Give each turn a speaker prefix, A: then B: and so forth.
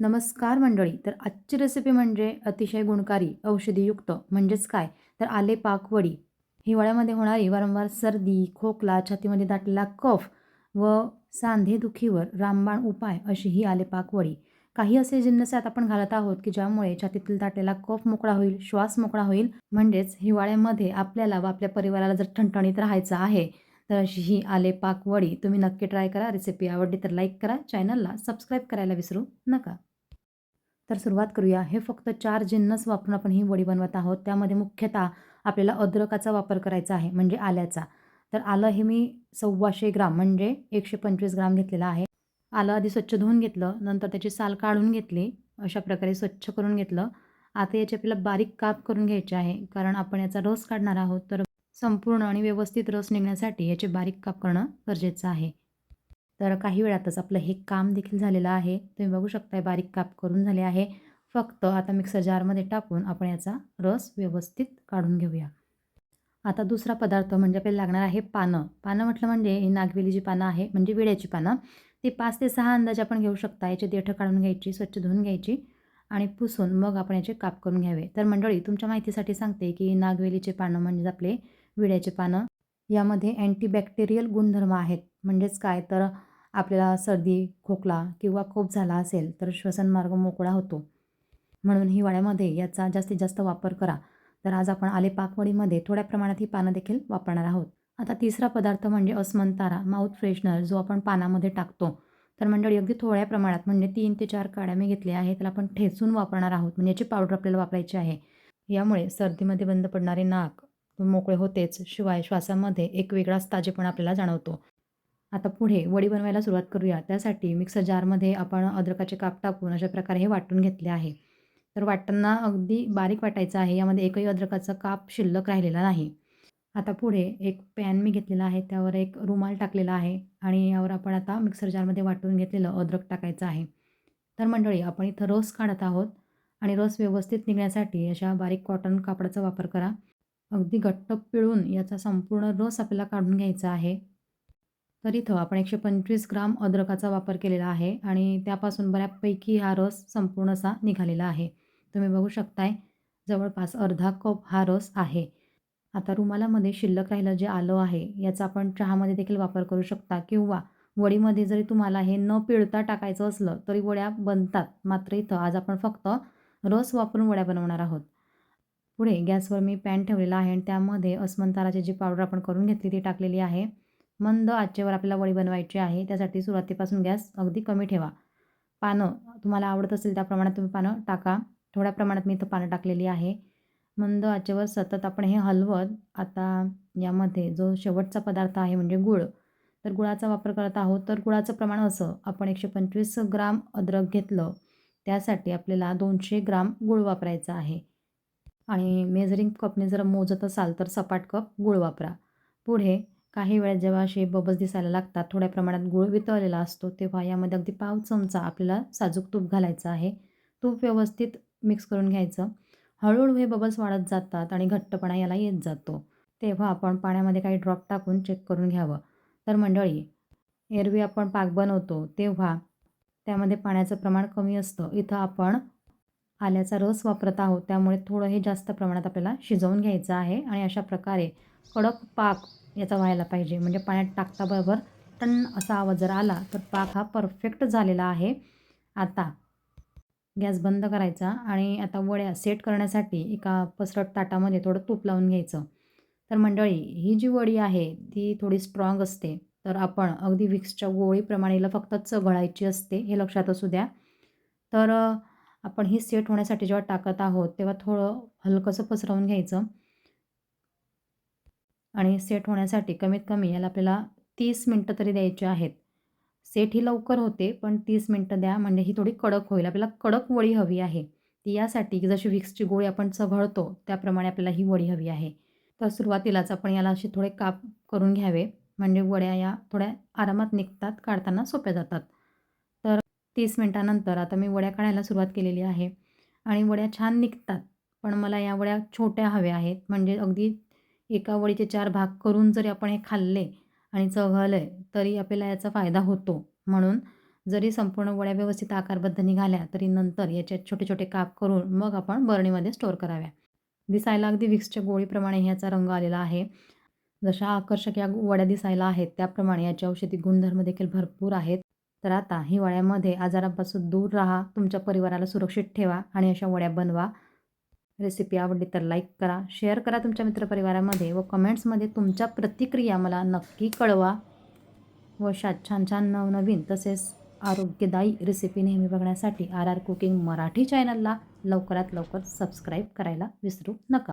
A: नमस्कार मंडळी तर आजची रेसिपी म्हणजे अतिशय गुणकारी औषधीयुक्त म्हणजेच काय? तर आले पाकवडी हिवाळ्यामध्ये होणारी वारंवार सर्दी खोकला छातीमध्ये दाटलेला कफ व सांधेदुखीवर रामबाण उपाय अशी ही आले पाकवडी काही असे जिन्नस आता आपण घालत आहोत की ज्यामुळे छातीतील दाटलेला कफ मोकळा होईल श्वास मोकळा होईल. म्हणजेच हिवाळ्यामध्ये आपल्याला व आपल्या परिवाराला जर ठणठणीत राहायचं आहे तर अशी ही आले पाकवडी तुम्ही नक्की ट्राय करा. रेसिपी आवडली तर लाईक करा. चॅनलला सबस्क्राईब करायला विसरू नका. तर सुरुवात करूया. हे फक्त चार जिन्नस वापरून आपण ही वडी बनवत आहोत. त्यामध्ये मुख्यतः आपल्याला अद्रकाचा वापर करायचा आहे म्हणजे आल्याचा. तर आलं हे मी सव्वाशे ग्राम म्हणजे एकशे पंचवीस ग्राम घेतलेलं आहे. आलं आधी स्वच्छ धुवून घेतलं नंतर त्याची साल काढून घेतली अशा प्रकारे स्वच्छ करून घेतलं. आता याचे आपल्याला बारीक काप करून घ्यायचे आहे कारण आपण याचा रस काढणार आहोत. तर संपूर्ण आणि व्यवस्थित रस निघण्यासाठी याचे बारीक काप करणं गरजेचं आहे. तर काही वेळातच आपलं हे काम देखील झालेलं आहे. तुम्ही बघू शकताय बारीक काप करून झाले आहे. फक्त आता मिक्सर जारमध्ये टाकून आपण याचा रस व्यवस्थित काढून घेऊया. आता दुसरा पदार्थ म्हणजे आपल्याला लागणार आहे पानं. पानं म्हटलं म्हणजे ही नागवेली जी पानं आहे म्हणजे विड्याची पानं. ती पाच ते सहा अंदाजे आपण घेऊ शकता. याची देठं काढून घ्यायची स्वच्छ धुवून घ्यायची आणि पुसून मग आपण याचे काप करून घ्यावे. तर मंडळी तुमच्या माहितीसाठी सांगते की नागवेलीचे पानं म्हणजेच आपले विड्याचे पानं यामध्ये अँटीबॅक्टेरियल गुणधर्म आहेत. म्हणजेच काय? तर आपल्याला सर्दी खोकला किंवा खोप झाला असेल तर श्वसनमार्ग मोकळा होतो. म्हणून हिवाळ्यामध्ये याचा जास्तीत जास्त वापर करा. तर आज आपण आले पाकवडीमध्ये थोड्या प्रमाणात ही पानं देखील वापरणार आहोत. आता तिसरा पदार्थ म्हणजे अस्मंतारा माउथ फ्रेशनर जो आपण पानामध्ये टाकतो. तर मंडळी अगदी थोड्या प्रमाणात म्हणजे तीन ते चार काड्या मी घेतल्या आहेत त्याला आपण ठेचून वापरणार आहोत. म्हणजे याची पावडर आपल्याला वापरायची आहे. यामुळे सर्दीमध्ये बंद पडणारे नाक मोकळे होतेच. शिवाय श्वासामध्ये एक वेगळाच ताजेपणा आपल्याला जाणवतो. आता पुढे वडी बनवायला सुरुवात करूया. त्यासाठी मिक्सर जारमध्ये आपण अद्रकाचे काप टाकून अशा प्रकारे हे वाटून घेतले आहे. तर वाटताना अगदी बारीक वाटायचं आहे. यामध्ये एकही अद्रकाचा काप शिल्लक राहिलेला नाही. आता पुढे एक पॅन मी घेतलेला आहे. त्यावर एक रुमाल टाकलेला आहे आणि यावर आपण आता मिक्सर जारमध्ये वाटून घेतलेलं अद्रक टाकायचं आहे. तर मंडळी आपण इथं रस काढत आहोत आणि रस व्यवस्थित निघण्यासाठी अशा बारीक कॉटन कापडाचा वापर करा. अगदी घट्ट पिळून याचा संपूर्ण रस आपल्याला काढून घ्यायचा आहे. तर इथं आपण एकशे पंचवीस ग्राम अद्रकाचा वापर केलेला आहे आणि त्यापासून बऱ्यापैकी हा रस संपूर्ण असा निघालेला आहे. तुम्ही बघू शकताय जवळपास अर्धा कप हा रस आहे. आता रुमालामध्ये शिल्लक राहिलं जे आलं आहे याचा आपण चहामध्ये देखील वापर करू शकता किंवा वडीमध्ये जरी तुम्हाला हे न पिळता टाकायचं असलं तरी वड्या बनतात. मात्र इथं आज आपण फक्त रस वापरून वड्या बनवणार आहोत. पुढे गॅसवर मी पॅन ठेवलेला आहे आणि त्यामध्ये अस्मंताराची जी पावडर आपण करून घेतली ती टाकलेली आहे. मंद आचेवर आपल्याला वडी बनवायची आहे त्यासाठी सुरुवातीपासून गॅस अगदी कमी ठेवा. पानं तुम्हाला आवडत असेल त्या प्रमाणात तुम्ही पानं टाका. थोड्या प्रमाणात मी इथं पानं टाकलेली आहे. मंद आचेवर सतत आपण हे हलवत आता यामध्ये जो शेवटचा पदार्थ आहे म्हणजे गुळ तर गुळाचा वापर करत आहोत. तर गुळाचं प्रमाण असं आपण एकशे पंचवीस ग्राम अद्रक घेतलं त्यासाठी आपल्याला दोनशे ग्राम गुळ वापरायचा आहे. आणि मेजरिंग कपने जर मोजत असाल तर सपाट कप गुळ वापरा. पुढे काही वेळा जेव्हा असे बबल्स दिसायला लागतात थोड्या प्रमाणात गुळ वितळलेला असतो तेव्हा यामध्ये अगदी पाव चमचा आपल्याला साजूक तूप घालायचं आहे. तूप व्यवस्थित मिक्स करून घ्यायचं. हळूहळू हे बबल्स वाढत जातात आणि घट्टपणा याला येत जातो. तेव्हा आपण पाण्यामध्ये काही ड्रॉप टाकून चेक करून घ्यावं. तर मंडळी एरवी आपण पाक बनवतो तेव्हा त्यामध्ये पाण्याचं प्रमाण कमी असतं. इथं आपण आल्याचा रस वापरत आहोत त्यामुळे थोडं हे जास्त प्रमाणात आपल्याला शिजवून घ्यायचं आहे आणि अशा प्रकारे कडक पाक याचा व्हायला पाहिजे. म्हणजे पाण्यात टाकताबरोबर टन असा आवाज जर आला तर पाक हा परफेक्ट झालेला आहे. आता गॅस बंद करायचा आणि आता वड्या सेट करण्यासाठी एका पसरट ताटामध्ये थोडं तूप लावून घ्यायचं. तर मंडळी ही जी वडी आहे ती थोडी स्ट्रॉंग असते. तर आपण अगदी विक्सच्या गोळीप्रमाणेला फक्त चघळायची असते हे लक्षात असू द्या. तर आपण ही सेट होण्यासाठी जेव्हा टाकत आहोत तेव्हा थोडं हलकंसं पसरवून घ्यायचं. आणि सेट होण्यासाठी कमीत कमी याला आपल्याला तीस मिनटं तरी द्यायचे आहेत. सेट ही लवकर होते पण तीस मिनटं द्या म्हणजे ही थोडी कडक होईल. आपल्याला कडक वडी हवी आहे. ती यासाठी की जशी विक्सची गोळी आपण चघळतो त्याप्रमाणे आपल्याला ही वडी हवी आहे. तर सुरुवातीलाच आपण याला असे थोडे काप करून घ्यावे. म्हणजे वड्या या थोड्या आरामात निघतात काढताना सोप्या जातात. तर तीस मिनटानंतर आता मी वड्या काढायला सुरुवात केलेली आहे. आणि वड्या छान निघतात. पण मला या वड्या छोट्या हव्या आहेत. म्हणजे अगदी एका वडीचे चार भाग करून जरी आपण हे खाल्ले आणि चघळले तरी आपल्याला याचा फायदा होतो. म्हणून जरी संपूर्ण वड्या व्यवस्थित आकारबद्ध निघाल्या तरी नंतर याच्यात छोटे छोटे काप करून मग आपण बरणीमध्ये स्टोअर कराव्या. दिसायला अगदी विक्सच्या गोळीप्रमाणे ह्याचा रंग आलेला आहे. जशा आकर्षक या वड्या दिसायला आहेत त्याप्रमाणे याचे औषधी गुणधर्म देखील भरपूर आहेत. तर आता हिवाळ्यामध्ये आजारापासून दूर राहा तुमच्या परिवाराला सुरक्षित ठेवा आणि अशा वड्या बनवा. रेसिपी आवडली तर लाईक करा शेअर करा तुमच्या मित्रपरिवारामध्ये व कमेंट्समध्ये तुमच्या प्रतिक्रिया मला नक्की कळवा. व अशा छान छान नवनवीन तसेच आरोग्यदायी रेसिपी नेहमी बघण्यासाठी आर आर कुकिंग मराठी चॅनलला लवकरात लवकर सबस्क्राईब करायला विसरू नका.